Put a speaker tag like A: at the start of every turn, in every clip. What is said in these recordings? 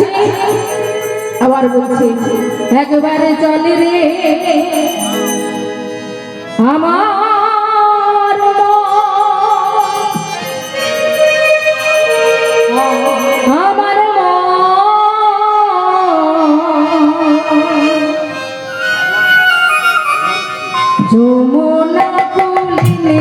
A: যাচ্ছে আবার বলছে একবারে চল রে আমার আমার মন। যমুনা কুলিনে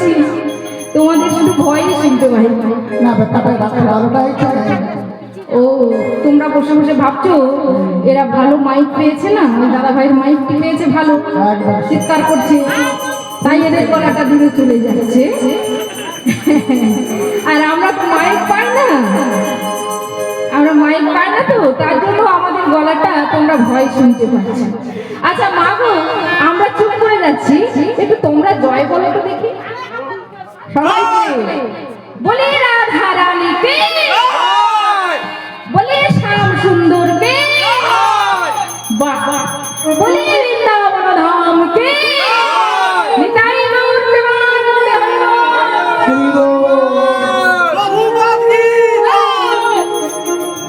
A: শুনেছি তোমাদের শুধু ভয়ই শুনতে পাই
B: না ব্যাপারটা রাত্রে বারোটায়
A: ও তোমরা বসে বসে ভাবছ এরা ভালো মাইক পেয়েছে না? ওই দাদা ভাইয়ের মাইকটি পেয়েছে ভালো। চিৎকার করছে। তাই এদের গলাটা দূরে চলে যাচ্ছে। আর আমরা তো মাইক পাই না। আমরা মাইক পাই না তো তার জন্য আমাদের গলাটা তোমরা ভয় শুনতে পাচ্ছ। আচ্ছা মা গো আমরা চুপ করে যাচ্ছি। একটু তোমরা জয় বলো তো দেখি। সবাইকে। বলে রাধা রানীকে। বলে শ্যাম সুন্দরকে। বাহ। বলে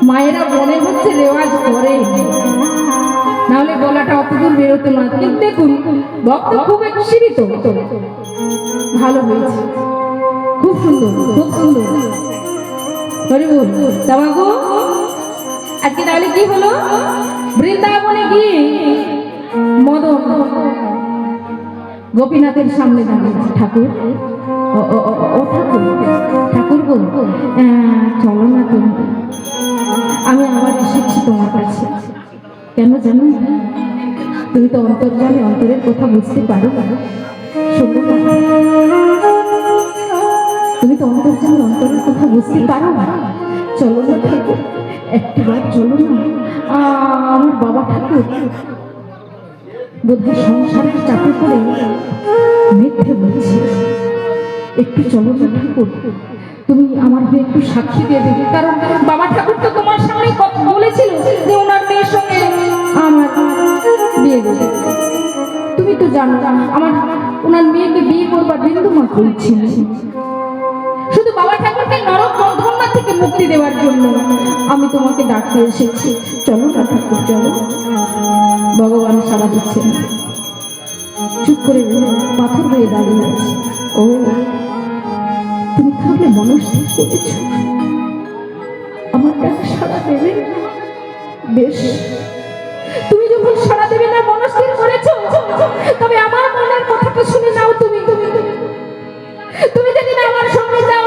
A: মায়েরা মনে হচ্ছে রেওয়াজ করে। নাহলে গলাটা অত দূর বেরোতো না। কিন্তু দেখুন, ভক্ত খুব খুশিরই তো ভালো হয়েছে। খুব সুন্দর খুব সুন্দর। বল আজকে তাহলে কি হলো? বৃন্দাবনে কি মদন গোপীনাথের সামনে ঠাকুর? ও ঠাকুর। ঠাকুর গো আহ, চলো না তুমি। আমি আবার এসেছি তোমার কাছে। কেন জানো? তুমি তো অন্তর্জালে অন্তরের কথা বুঝতে পারো শোনো অন্তরের কথা বুঝতে পারো না? চলো না একটিবার চলো না। আমার বাবা ঠাকুর। বোধহয় সংসারের চাপে পড়ে মিথ্যে বলছি। একটু চলো না ঠাকুর। তুমি আমার হয়ে একটু সাক্ষী দিয়ে দেবে। কারণ বাবা ঠাকুর তো তোমার সামনে কথা বলেছিল যে ওনার মেয়ের সঙ্গে আমার বিয়ে দেবে। তুমি তো জানো, আমার ওনার মেয়েকে বিয়ে করবার বিন্দু মাত্র ইচ্ছে বাবা ঠাকুরকে নরক বন্ধনা থেকে মুক্তি দেওয়ার জন্য আমি তোমাকে ডাকতে এসেছি। চলো না ঠাকুর, চলো। ভগবান সারা দিচ্ছে চুপ করে পাথর হয়ে দাঁড়িয়ে আছে। ও, তুমি তাহলে মনস্থির করেছ। আমার ডাক সারা দেবে বেশ। তুমি যখন সারা দেবে না মনস্থির করেছ? তবে আমার মনের কথাটা শুনে নাও তুমি তুমি। তুমি যদি আমার সঙ্গে যাও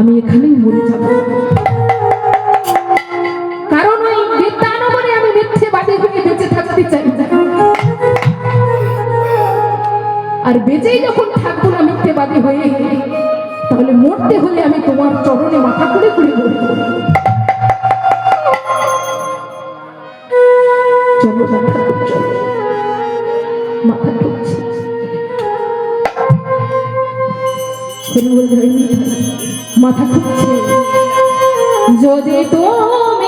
A: আমি এখানেই মরে যাব। কারণ ওই বিদ্যানগরে আমি মিথ্যে বাদে হয়ে বেঁচে থাকতে চাই আর বেঁচেই যখন থাকব না মিথ্যে বাদে হয়ে, তাহলে মরতে হলে আমি তোমার চরণে মাথা করে করে মরবো। চলো মাথা ঠুকছে। মাথা খুঁজছে। যদি তুমি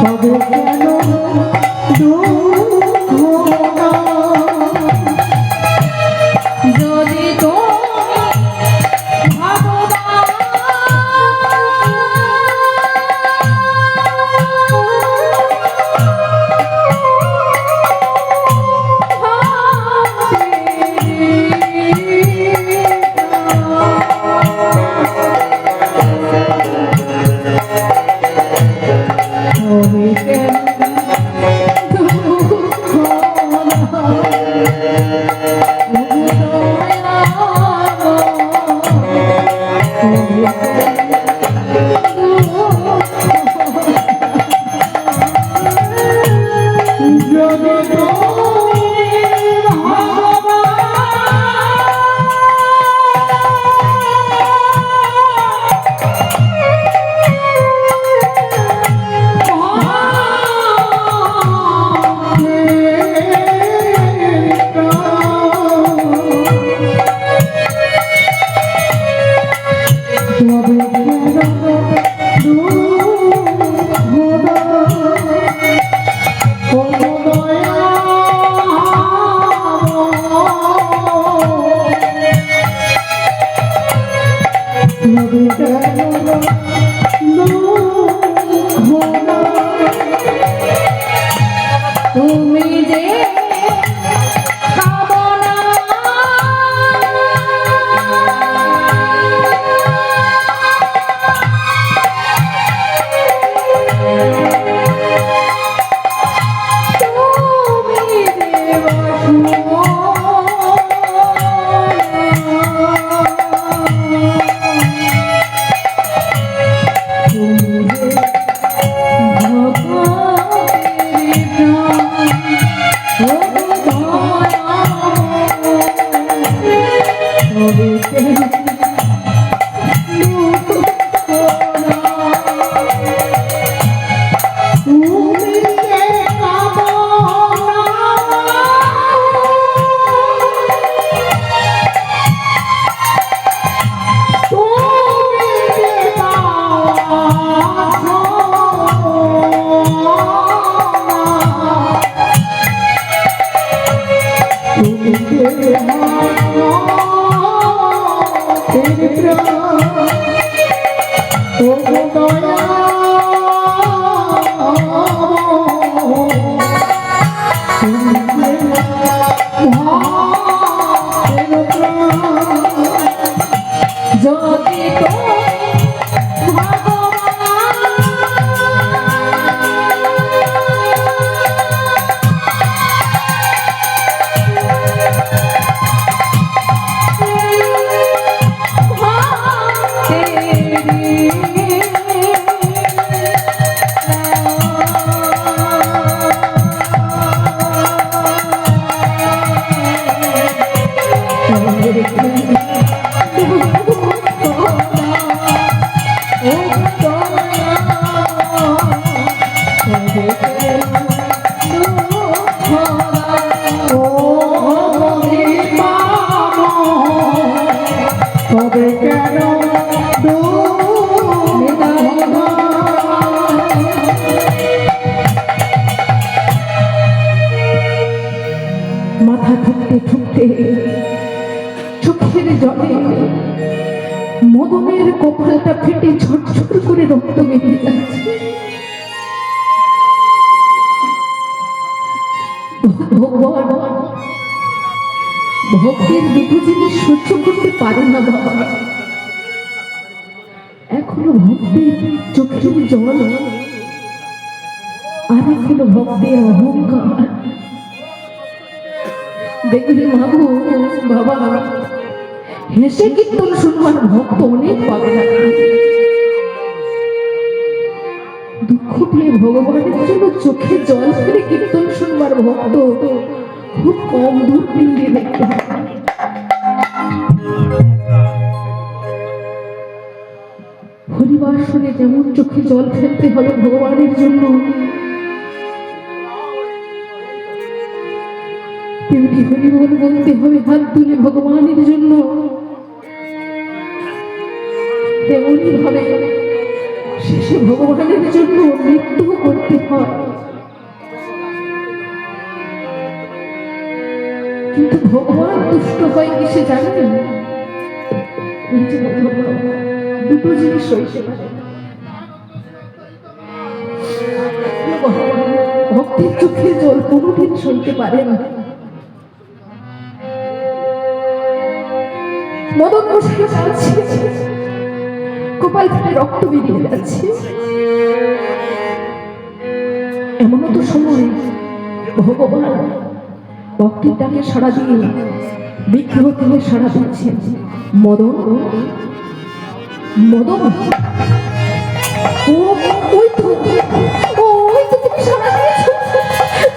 A: তবে কেন
B: তুমি
A: যে
B: তবে
A: চোখের জলে মদনের কপালটা ফেটে ঝরঝর করে রক্ত বেরিয়ে যাচ্ছে। ভক্তের দুটো জিনিস সহ্য করতে পারে না বাবা। এখনও জল, আর এখনও অহংকার। মাগু বাবা কীর্তন শুনবার ভক্ত অনেক পাবে না? দুঃখ পেয়ে ভগবানের জন্য চোখে জল ফেলে কীর্তন শুনবার ভক্ত খুব কম দূর দেখতে হরিবার শুনে যেমন চোখে জল ফেলতে হবে ভগবানের জন্য তেমনি হরি বল বলতে হবে, হাত তুলে ভগবানের জন্য। তেমনি ভাবে শেষে ভগবানের জন্য মৃত্যু করতে হয়। কিন্তু ভগবান দুষ্ট হয় কিসে জানেন, এই দুটো জিনিস হয়েছে ভক্তির চোখে জল কোনোদিন সইতে পারে না। মদন বসে যাচ্ছে কপাল থেকে রক্ত বেরিয়ে যাচ্ছে। এমনও তো সময়, ভগবান ভক্তির ডাকে সাড়া দিয়ে বিগ্রহ থেকে সাড়া দিচ্ছেন মদন। মদন, ও, ওই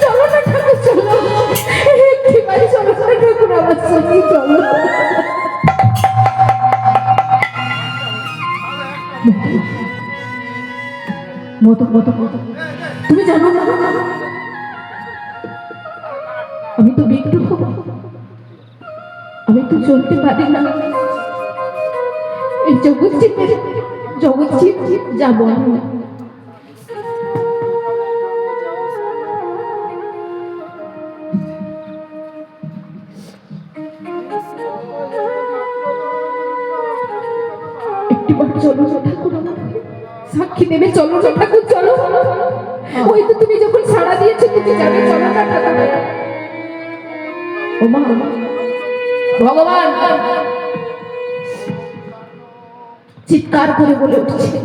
A: চলো না ঠাকুর, চলো। চলো না ঠাকুর চলো। মতো মতো তুমি জানো? না আমি তো বিগ্রহ আমি তো চলতে পারি না। এই জগৎজিতের, জগৎজিৎ যাব আমি। একটিবার চলো ঠাকুর। সাক্ষী দেবে, চলো ঠাকুর, চলো। ওই তো তুমি যখন সাড়া দিয়েছ তুমি যাবে, চলো ভগবান! চিৎকার করে বলে উঠছে।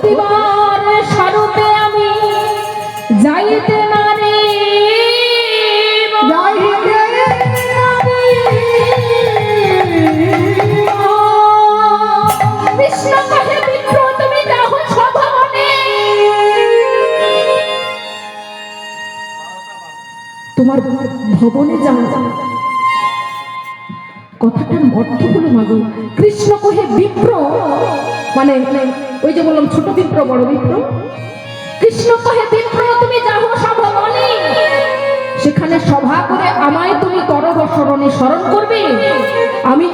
A: প্রতিবার স্বরূপে আমি যাইতে সভবনে তোমার তোমার ভবনে যাও। কথাটার অর্থ হলো মাগো কৃষ্ণ কহে বিপ্র মানে ওই যে বললাম ছোট বিপ্র বড় বিপ্র। কৃষ্ণ কহে বিপ্র তুমি যাহো সভা বলে সেখানে সভা করে আমায় তুমি করব স্মরণে স্মরণ করবে। আমি